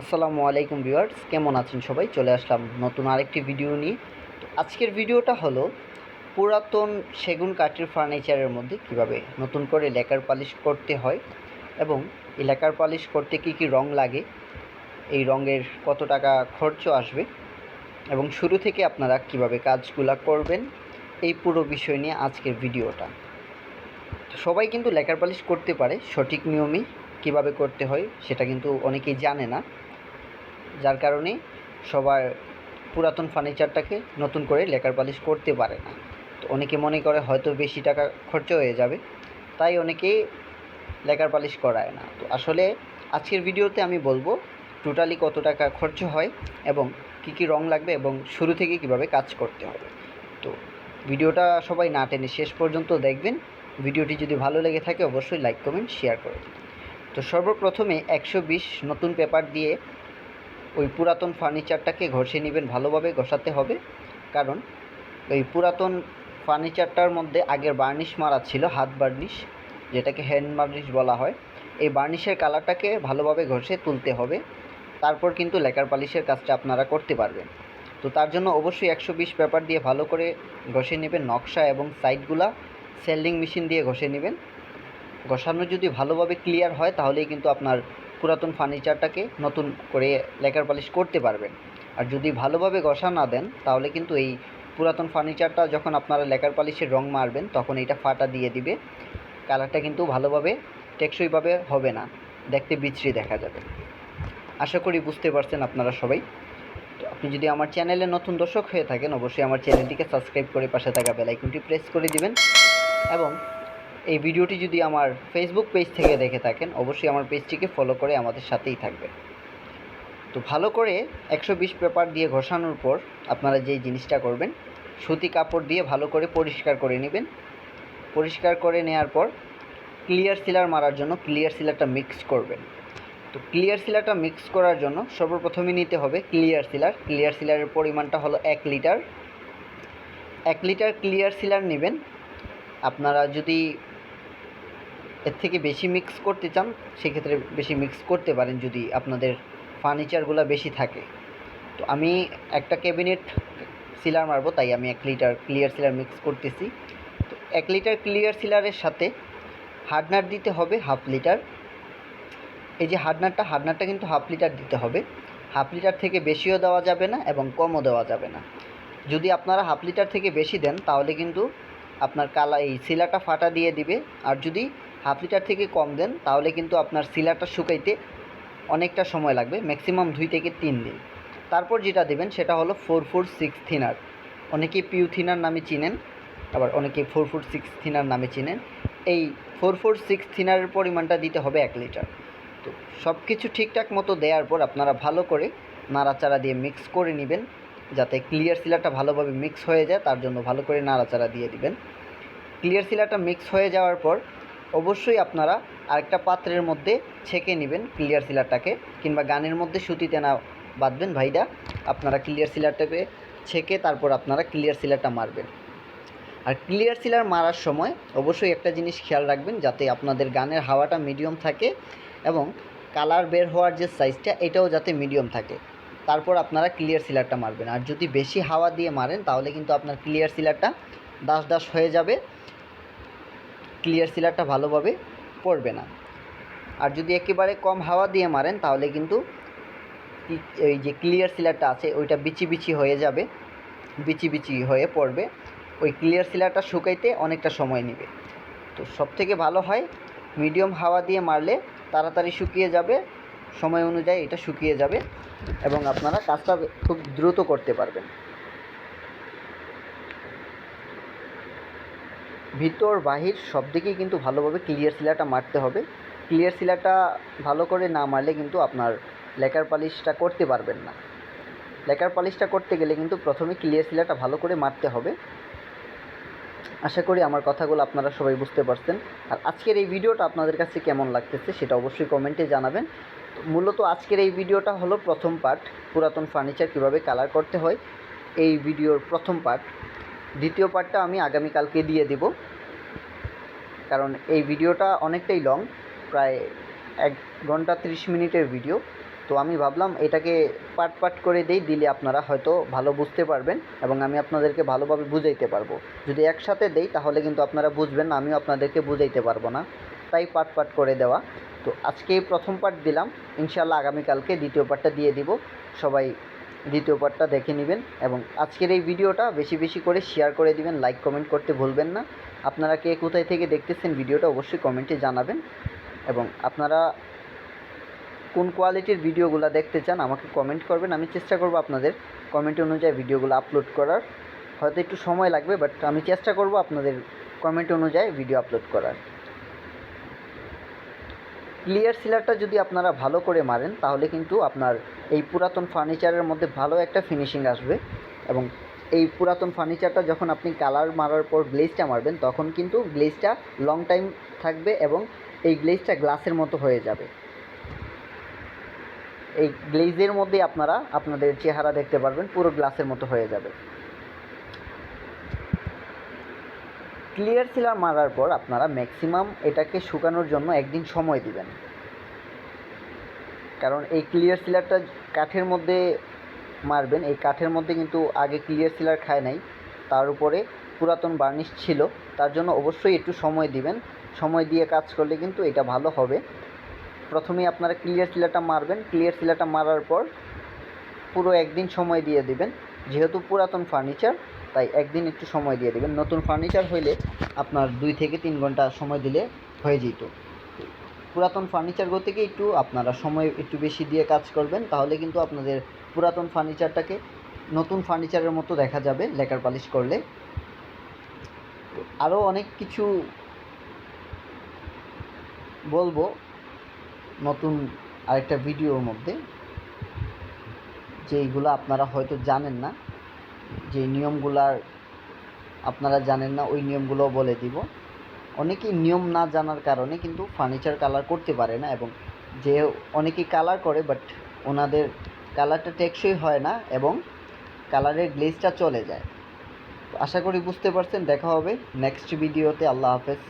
আসসালামু আলাইকুম ভিউয়ার্স, কেমন আছেন সবাই? চলে আসলাম নতুন আরেকটি ভিডিও নিয়ে। তো আজকের ভিডিওটা হলো পুরাতন সেগুন কাঠের ফার্নিচারের মধ্যে কীভাবে নতুন করে লেকার পালিশ করতে হয় এবং এই লেকার পালিশ করতে কি কি রং লাগে, এই রঙের কত টাকা খরচ আসবে এবং শুরু থেকে আপনারা কীভাবে কাজগুলা করবেন, এই পুরো বিষয় নিয়ে আজকের ভিডিওটা। তো সবাই কিন্তু লেকার পালিশ করতে পারে, সঠিক নিয়মে কীভাবে করতে হয় সেটা কিন্তু অনেকেই জানে না। যার কারণে সবার পুরাতন ফার্নিচারটাকে নতুন করে লেকার পালিশ করতে পারে না। তো অনেকে মনে করে হয়তো বেশি টাকা খরচ হয়ে যাবে, তাই অনেকেই লেকার পালিশ করায় না। তো আসলে আজকের ভিডিওতে আমি বলব টোটালি কত টাকা খরচ হয় এবং কী কী রং লাগবে এবং শুরু থেকে কীভাবে কাজ করতে হবে। তো ভিডিওটা সবাই না টেনে শেষ পর্যন্ত দেখবেন। ভিডিওটি যদি ভালো লেগে থাকে অবশ্যই লাইক কমেন্ট শেয়ার করে তো সর্বপ্রথমে একশো বিশ নতুন পেপার দিয়ে ওই পুরাতন ফার্নিচারটাকে ঘষে নেবেন ভালোভাবে, ঘষাতে হবে। কারণ ওই পুরাতন ফার্নিচারটার মধ্যে আগের বার্নিশ মারা ছিল, হাত বার্নিশ, যেটাকে হ্যান্ড বার্নিশ বলা হয়। এই বার্নিশের কালারটাকে ভালোভাবে ঘষে তুলতে হবে। তারপর কিন্তু লেকার পালিশের কাজটা আপনারা করতে পারবেন। তো তার জন্য অবশ্যই একশো বিশ পেপার দিয়ে ভালো করে ঘষে নেবেন নকশা এবং সাইডগুলা সেল্ডিং মেশিন দিয়ে ঘষে নেবেন। ঘষানো যদি ভালোভাবে ক্লিয়ার হয়, তাহলেই কিন্তু আপনার পুরাতন ফার্নিচারটাকে নতুন করে লেকার পালিশ করতে পারবেন। আর যদি ভালোভাবে ঘষা না দেন, তাহলে কিন্তু এই পুরাতন ফার্নিচারটা যখন আপনারা লেকার পালিশের রং মারবেন, তখন এটা ফাটা দিয়ে দিবে। কালারটা কিন্তু ভালোভাবে টেকসইভাবে হবে না। দেখতে বিচ্ছিরি দেখা যাবে। আশা করি বুঝতে পারছেন আপনারা সবাই। তো আপনি যদি আমার চ্যানেলে নতুন দর্শক হয়ে থাকেন, অবশ্যই আমার চ্যানেলটিকে সাবস্ক্রাইব করে পাশে থাকা বেলাইকনটি প্রেস করে দিবেন। এবং এই ভিডিওটি যদি আমার ফেসবুক পেজ থেকে দেখে থাকেন, অবশ্যই আমার পেজটিকে ফলো করে আমাদের সাথেই থাকবেন। তো ভালো করে একশো বিশ পেপার দিয়ে ঘষানোর পর আপনারা যেই জিনিসটা করবেন, সুতি কাপড় দিয়ে ভালো করে পরিষ্কার করে নেবেন। পরিষ্কার করে নেওয়ার পর ক্লিয়ার সিলার মারার জন্য ক্লিয়ার সিলারটা মিক্স করবেন। তো ক্লিয়ার সিলারটা মিক্স করার জন্য সর্বপ্রথমে নিতে হবে ক্লিয়ার সিলার ক্লিয়ার সিলারের পরিমাণটা হলো এক লিটার। এক লিটার ক্লিয়ার সিলার নেবেন। আপনারা যদি এর থেকে বেশি মিক্স করতে চান, সেক্ষেত্রে বেশি মিক্স করতে পারেন যদি আপনাদের ফার্নিচারগুলো বেশি থাকে। তো আমি একটা ক্যাবিনেট সিলার মারবো, তাই আমি এক লিটার ক্লিয়ার সিলার মিক্স করতেছি। তো এক লিটার ক্লিয়ার সিলারের সাথে হার্ডনার দিতে হবে হাফ লিটার এই যে হার্ডনারটা হার্ডনারটা কিন্তু হাফ লিটার দিতে হবে। হাফ লিটার থেকে বেশিও দেওয়া যাবে না এবং কমও দেওয়া যাবে না। যদি আপনারা হাফ লিটার থেকে বেশি দেন, তাহলে কিন্তু আপনার কালা এই সিলাটা ফাটা দিয়ে দিবে। আর যদি হাফ লিটার থেকে কম দেন, তাহলে কিন্তু আপনার সিলাটা শুকাইতে অনেকটা সময় লাগবে ম্যাক্সিমাম দুই থেকে তিন দিন। তারপর যেটা দেবেন সেটা হলো ফোর ফোর সিক্স থিনার অনেকে পিউ থিনার নামে চিনেন, আবার অনেকে ফোর ফোর সিক্স থিনার নামে চিনেন। এই ফোর ফোর সিক্স থিনারের পরিমাণটা দিতে হবে এক লিটার। তো সব কিছু ঠিকঠাক মতো দেওয়ার পর আপনারা ভালো করে নাড়াচাড়া দিয়ে মিক্স করে নেবেন, যাতে ক্লিয়ার সিলারটা ভালোভাবে মিক্স হয়ে যায়, তার জন্য ভালো করে নাড়াচাড়া দিয়ে দিবেন। ক্লিয়ার সিলারটা মিক্স হয়ে যাওয়ার পর অবশ্যই আপনারা আরেকটা পাত্রের মধ্যে ছেঁকে নেবেন ক্লিয়ার সিলারটাকে কিংবা গানের মধ্যে সুতিতে না বাঁধবেন ভাইরা। আপনারা ক্লিয়ার সিলারটাকে ছেঁকে তারপর আপনারা ক্লিয়ার সিলারটা মারবেন। আর ক্লিয়ার সিলার মারার সময় অবশ্যই একটা জিনিস খেয়াল রাখবেন যাতে আপনাদের গানের হাওয়াটা মিডিয়াম থাকে এবং কালার বের হওয়ার যে সাইজটা এটাও যাতে মিডিয়াম থাকে। তারপর আপনারা ক্লিয়ার সিলারটা মারবেন। আর যদি বেশি হাওয়া দিয়ে মারেন তাহলে কিন্তু আপনার ক্লিয়ার সিলারটা দাস দাস হয়ে যাবে। ক্লিয়ার সিলারটা ভালোভাবে পড়বে না। আর যদি একেবারে কম হাওয়া দিয়ে মারেন, তাহলে কিন্তু এই যে ক্লিয়ার সিলারটা আছে, ওইটা বিচি বিচি হয়ে যাবে, বিচি বিচি হয়ে পড়বে। ওই ক্লিয়ার সিলারটা শুকাইতে অনেকটা সময় নেবে। তো সব থেকে ভালো হয় মিডিয়াম হাওয়া দিয়ে মারলে তাড়াতাড়ি শুকিয়ে যাবে, সময় অনুযায়ী এটা শুকিয়ে যাবে এবং আপনারা কাজটা খুব দ্রুত করতে পারবেন। ভিতর, বাহির সব দিকেই কিন্তু ভালোভাবে ক্লিয়ার শিলাটা মারতে হবে। ক্লিয়ার শিলাটা ভালো করে না মারলে কিন্তু আপনার লেকার পালিশটা করতে পারবেন না। লেকার পালিশটা করতে গেলে কিন্তু প্রথমে ক্লিয়ার শিলাটা ভালো করে মারতে হবে। আশা করি আমার কথাগুলো আপনারা সবাই বুঝতে পারছেন। আর আজকের এই ভিডিওটা আপনাদের কাছে কেমন লাগতেছে সেটা অবশ্যই কমেন্টে জানাবেন। মূলত আজকের এই ভিডিওটা হলো প্রথম পার্ট পুরাতন ফার্নিচার কীভাবে কালার করতে হয়। এই ভিডিওর প্রথম পার্ট দ্বিতীয় পার্টটা আমি আগামীকালকে দিয়ে দেব। কারণ এই ভিডিওটা অনেকটাই লং প্রায় এক ঘণ্টা তিরিশ মিনিটের ভিডিও তো আমি ভাবলাম এটাকে পার্ট পার্ট করে দেই, দিলে আপনারা হয়তো ভালো বুঝতে পারবেন এবং আমি আপনাদেরকে ভালোভাবে বুঝাইতে পারব। যদি একসাথে দেই, তাহলে কিন্তু আপনারা বুঝবেন, আমিও আপনাদেরকে বুঝাইতে পারব না। তাই পার্ট পার্ট করে দেওয়া। তো আজকে প্রথম পার্ট দিলাম। ইনশাল্লাহ আগামীকালকে দ্বিতীয় পার্টটা দিয়ে দিব। সবাই দ্বিতীয় পার্টটা দেখে নেবেন এবং আজকের এই ভিডিওটা বেশি বেশি করে শেয়ার করে দিবেন লাইক কমেন্ট করতে ভুলবেন না। আপনারা কে কোথায় থেকে দেখতেছেন ভিডিওটা অবশ্যই কমেন্টে জানাবেন এবং আপনারা কোন কোয়ালিটির ভিডিওগুলো দেখতে চান আমাকে কমেন্ট করবেন। আমি চেষ্টা করব আপনাদের কমেন্ট অনুযায়ী ভিডিওগুলো আপলোড করার। হয়তো একটু সময় লাগবে বাট আমি চেষ্টা করব আপনাদের কমেন্ট অনুযায়ী ভিডিও আপলোড করার। ক্লিয়ার সিলারটা যদি আপনারা ভালো করে মারেন, তাহলে কিন্তু আপনার এই পুরাতন ফার্নিচারের মধ্যে ভালো একটা ফিনিশিং আসবে। এবং এই পুরাতন ফার্নিচারটা যখন আপনি কালার মারার পর গ্লেজটা মারবেন, তখন কিন্তু গ্লেজটা লং টাইম থাকবে এবং এই গ্লেজটা গ্লাসের মতো হয়ে যাবে। এই গ্লেজের মধ্যে আপনারা আপনাদের চেহারা দেখতে পারবেন, পুরো গ্লাসের মতো হয়ে যাবে। ক্লিয়ার সিলার মারার পর আপনারা ম্যাক্সিমাম এটাকে শুকানোর জন্য একদিন সময় দিবেন। কারণ এই ক্লিয়ার সিলারটা কাঠের মধ্যে মারবেন, এই কাঠের মধ্যে কিন্তু আগে ক্লিয়ার সিলার খায় নাই, তার উপরে পুরাতন বার্নিশ ছিল, তার জন্য অবশ্যই একটু সময় দিবেন। সময় দিয়ে কাজ করলে কিন্তু এটা ভালো হবে। প্রথমেই আপনারা ক্লিয়ার সিলারটা মারবেন ক্লিয়ার সিলারটা মারার পর পুরো একদিন সময় দিয়ে দিবেন, যেহেতু পুরাতন ফার্নিচার তাই একদিন একটু সময় দিয়ে দেবেন। নতুন ফার্নিচার হইলে আপনার দুই থেকে তিন ঘণ্টা সময় দিলে হয়ে যেত। পুরাতন ফার্নিচারগুলো থেকে একটু আপনারা সময় একটু বেশি দিয়ে কাজ করবেন, তাহলে কিন্তু আপনাদের পুরাতন ফার্নিচারটাকে নতুন ফার্নিচারের মতো দেখা যাবে, লেকার পালিশ করলে। আরও অনেক কিছু বলব নতুন আরেকটা ভিডিওর মধ্যে, যেইগুলো আপনারা হয়তো জানেন না। যে নিয়মগুলার আপনারা জানেন না, ওই নিয়মগুলো বলে দিব। অনেকেই নিয়ম না জানার কারণে কিন্তু ফার্নিচার কালার করতে পারে না এবং যে অনেকেই কালার করে বাট ওনাদের কালারটা টেকসই হয় না এবং কালারের গ্লেজটা চলে যায়। আশা করি বুঝতে পারছেন, দেখা হবে নেক্সট ভিডিওতে আল্লাহ হাফেজ।